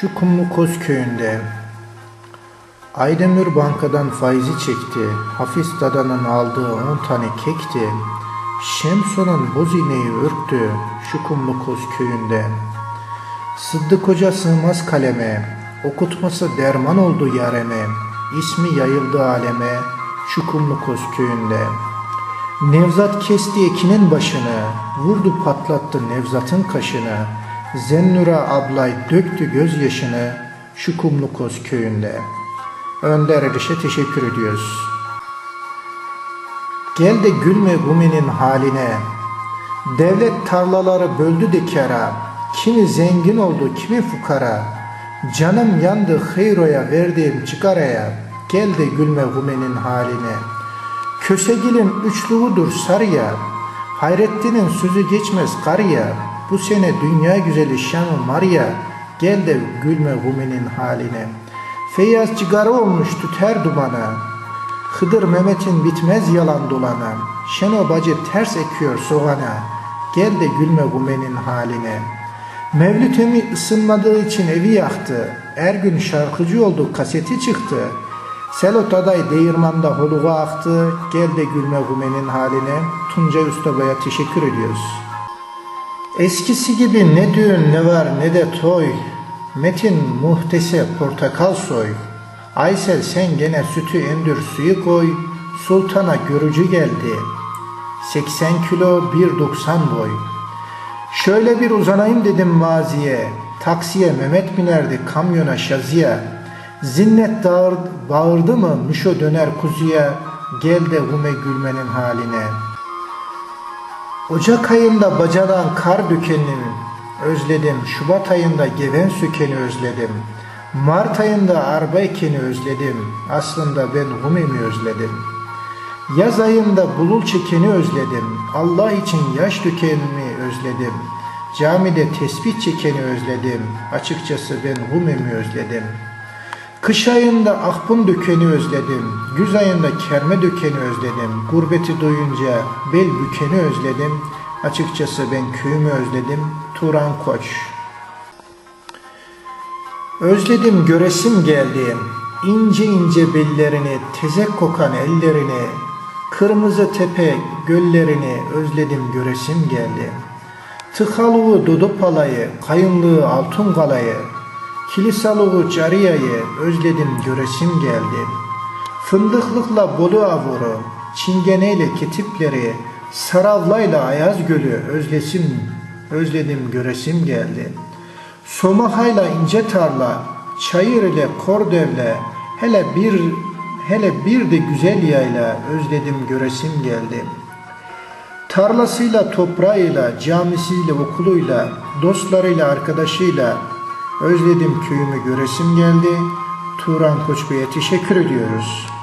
Şu Kumlukoz köyünde Aydemir bankadan faizi çekti. Hafiz dadanın aldığı on tane kekti. Şemson'un boz iğneyi örttü şu Kumlukoz köyünde. Sıddık Hoca sığmaz kaleme, okutması derman oldu yareme. İsmi yayıldı aleme şu Kumlukoz köyünde. Nevzat kesti ekinin başını, vurdu patlattı Nevzat'ın kaşını. Zennura ablay döktü gözyaşını şu Kumlukoz köyünde. Önder Eriş'e teşekkür ediyoruz. Gel de gülme Gumi'nin haline. Devlet tarlaları böldü dikara. Kimi zengin oldu, kimi fukara. Canım yandı hayroya verdiğim çıkaraya. Gel de gülme Gumi'nin haline. Kösegil'in üçlüğüdür sarıya. Hayrettin'in sözü geçmez karıya. Bu sene dünya güzeli Şanı Maria. Gel de gülme Gumi'nin haline. Feyyaz cigara olmuş tüter dumana. Hıdır Mehmet'in bitmez yalan dolana. Şeno bacı ters ekiyor soğana. Gel de gülme Gume'nin haline. Mevlüt Emi ısınmadığı için evi yaktı. Ergün şarkıcı oldu kaseti çıktı. Selot aday değirmanda holuğa aktı. Gel de gülme Gume'nin haline. Tunca Ustaba'ya teşekkür ediyoruz. Eskisi gibi ne düğün ne var ne de toy. Metin muhtese portakal soy. Aysel sen gene sütü endür suyu koy. Sultana görücü geldi. 80 kilo 1.90 boy. Şöyle bir uzanayım dedim maziye. Taksiye Mehmet binerdi kamyona şaziye. Zinnet dağır, bağırdı mı mışo döner kuzuya. Gel de hume gülmenin haline. Ocak ayında bacadan kar dökenini özledim. Şubat ayında geven sökeni özledim. Mart ayında arba ekeni özledim. Aslında ben Hume'mi özledim. Yaz ayında bulul çekeni özledim. Allah için yaş dökenimi özledim. Camide tesbih çekeni özledim. Açıkçası ben Hume'mi özledim. Kış ayında ahbun dökeni özledim. Güz ayında kerme dökeni özledim. Gurbeti doyunca bel bükeni özledim. Açıkçası ben köyümü özledim. Turan Koç Özledim göresim geldi. İnce ince bellerini, tezek kokan ellerini, kırmızı tepe göllerini özledim göresim geldi. Tıkalığı dudu palayı, kayınlığı altın kalayı, kilisalığı cariyayı özledim göresim geldi. Fındıklıkla bolu avuru, çingeneyle ketipleri, saravlayla ayaz gölü özlesim, özledim göresim geldi.'' Somahayla ince tarla, çayır ile kordevle, hele bir hele bir de güzel yayla özledim göresim geldi. Tarlasıyla toprağıyla, camisiyle okuluyla, dostlarıyla arkadaşıyla özledim köyümü göresim geldi. Turan Koç Bey'e teşekkür ediyoruz.